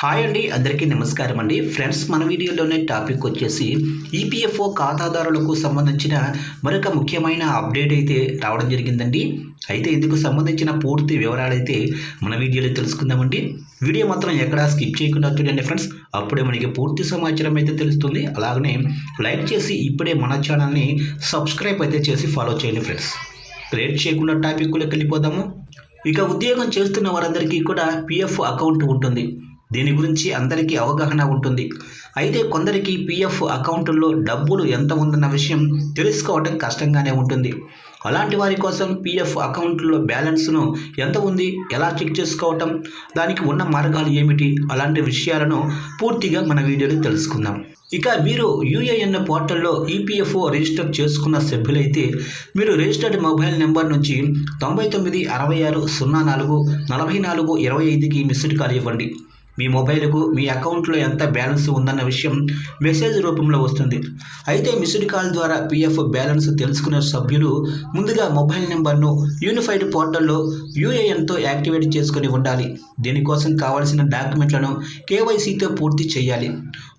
Hi అండి అందరికీ నమస్కారం అండి. ఫ్రెండ్స్ మన వీడియోలోనే టాపిక్ వచ్చేసి ఈపీఎఫ్ఓ ఖాతాదారులకు సంబంధించిన మరొక ముఖ్యమైన అప్డేట్ అయితే రావడం జరిగిందండి. అయితే ఇందుకు సంబంధించిన పూర్తి వివరాలు అయితే మన వీడియోలో తెలుసుకుందామండి. వీడియో మాత్రం ఎక్కడా స్కిప్ చేయకుండా చూడండి ఫ్రెండ్స్. అప్పుడే మనకి పూర్తి సమాచారం అయితే తెలుస్తుంది. అలాగనే లైక్ చేసి ఇప్పుడే మన ఛానల్ని సబ్స్క్రైబ్ అయితే చేసి ఫాలో చేయండి ఫ్రెండ్స్. క్రియేట్ చేయకుండా టాపిక్లోకి వెళ్ళిపోదాము. ఇక ఉద్యోగం చేస్తున్న వారందరికీ కూడా పిఎఫ్ అకౌంట్ ఉంటుంది. దీని గురించి అందరికీ అవగాహన ఉంటుంది. అయితే కొందరికి పిఎఫ్ అకౌంట్లో డబ్బులు ఎంత ఉందన్న విషయం తెలుసుకోవడం కష్టంగానే ఉంటుంది. అలాంటి వారి కోసం పిఎఫ్ అకౌంట్లో బ్యాలెన్స్ను ఎంత ఉంది ఎలా చెక్ చేసుకోవటం దానికి ఉన్న మార్గాలు ఏమిటి అలాంటి విషయాలను పూర్తిగా మన వీడియోలో తెలుసుకుందాం. ఇక మీరు యూఏఎన్ పోర్టల్లో ఈపీఎఫ్ఓ రిజిస్టర్ చేసుకున్న సభ్యులైతే మీరు రిజిస్టర్డ్ మొబైల్ నెంబర్ నుంచి తొంభై తొమ్మిది అరవై ఆరు సున్నా నాలుగు నలభై నాలుగు ఇరవై ఐదుకి మిస్డ్ కాల్ ఇవ్వండి. మీ మొబైల్కు మీ అకౌంట్లో ఎంత బ్యాలెన్స్ ఉందన్న విషయం మెసేజ్ రూపంలో వస్తుంది. అయితే మిస్డ్ కాల్ ద్వారా పిఎఫ్ బ్యాలెన్స్ తెలుసుకునే సభ్యులు ముందుగా మొబైల్ నెంబర్ను యూనిఫైడ్ పోర్టల్లో యూఏఎన్తో యాక్టివేట్ చేసుకుని ఉండాలి. దీనికోసం కావాల్సిన డాక్యుమెంట్లను కేవైసీతో పూర్తి చేయాలి.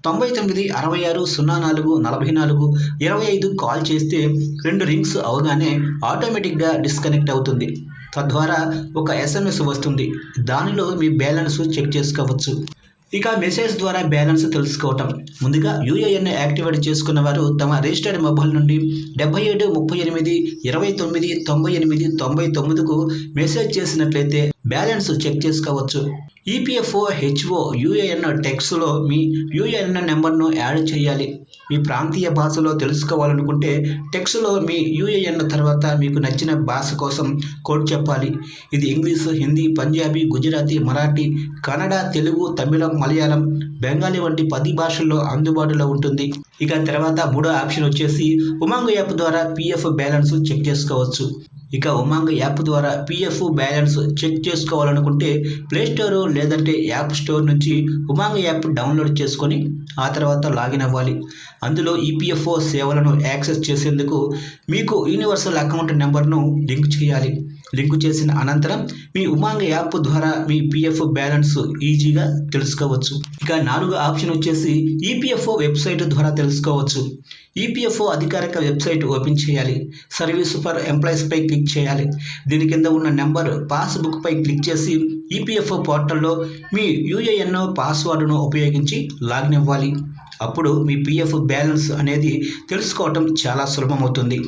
తొంభై తొమ్మిది అరవై ఆరు సున్నా నాలుగు నలభై నాలుగు ఇరవై ఐదు కాల్ చేస్తే రెండు రింగ్స్ అవగానే ఆటోమేటిక్గా డిస్కనెక్ట్ అవుతుంది. తద్వారా ఒక ఎస్ఎంఎస్ వస్తుంది. దానిలో మీ బ్యాలెన్స్ చెక్ చేసుకోవచ్చు. ఇక మెసేజ్ ద్వారా బ్యాలెన్స్ తెలుసుకోవటం. ముందుగా యూఏఎన్ యాక్టివేట్ చేసుకున్న వారు తమ రిజిస్టర్డ్ మొబైల్ నుండి డెబ్బై ఏడు ముప్పై ఎనిమిది ఇరవై తొమ్మిది తొంభై ఎనిమిది తొంభై తొమ్మిదికు మెసేజ్ చేసినట్లయితే బ్యాలెన్స్ చెక్ చేసుకోవచ్చు. ఈపీఎఫ్ఓ హెచ్ఓ యూఏఎన్ టెక్స్లో మీ యూఏఎన్ నెంబర్ను యాడ్ చేయాలి. మీ ప్రాంతీయ భాషలో తెలుసుకోవాలనుకుంటే టెక్స్ట్లో మీ యూఏఎన్ తర్వాత మీకు నచ్చిన భాష కోసం కోడ్ చెప్పాలి. ఇది ఇంగ్లీష్ హిందీ పంజాబీ గుజరాతీ మరాఠీ కన్నడ తెలుగు తమిళం మలయాళం బెంగాలీ వంటి పది భాషల్లో అందుబాటులో ఉంటుంది. ఇక తర్వాత మూడో ఆప్షన్ వచ్చేసి ఉమాంగ్ యాప్ ద్వారా పిఎఫ్ బ్యాలెన్స్ చెక్ చేసుకోవచ్చు. ఇక ఉమాంగ్ యాప్ ద్వారా పిఎఫ్ బ్యాలెన్స్ చెక్ చేసుకోవాలనుకుంటే ప్లేస్టోర్ లేదంటే యాప్ స్టోర్ నుంచి ఉమాంగ్ యాప్ డౌన్లోడ్ చేసుకొని ఆ తర్వాత లాగిన్ అవ్వాలి. అందులో ఈపీఎఫ్ఓ సేవలను యాక్సెస్ చేసేందుకు మీకు యూనివర్సల్ అకౌంట్ నెంబర్ను లింక్ చేయాలి. లింకు చేసిన అనంతరం మీ ఉమాంగ్ యాప్ ద్వారా మీ పిఎఫ్ బ్యాలెన్స్ ఈజీగా తెలుసుకోవచ్చు. ఇక నాలుగు ఆప్షన్ వచ్చేసి ఈపీఎఫ్ఓ వెబ్సైట్ ద్వారా తెలుసుకోవచ్చు. ఈపీఎఫ్ఓ అధికారిక వెబ్సైట్ ఓపెన్ చేయాలి. సర్వీస్ ఫర్ ఎంప్లాయీస్పై క్లిక్ చేయాలి. దీని కింద ఉన్న నెంబర్ పాస్బుక్పై క్లిక్ చేసి ఈపీఎఫ్ఓ పోర్టల్లో మీ యూఏఎన్ పాస్వర్డ్ను ఉపయోగించి లాగిన్ అవ్వాలి. అప్పుడు మీ పిఎఫ్ బ్యాలెన్స్ అనేది తెలుసుకోవటం చాలా సులభమవుతుంది.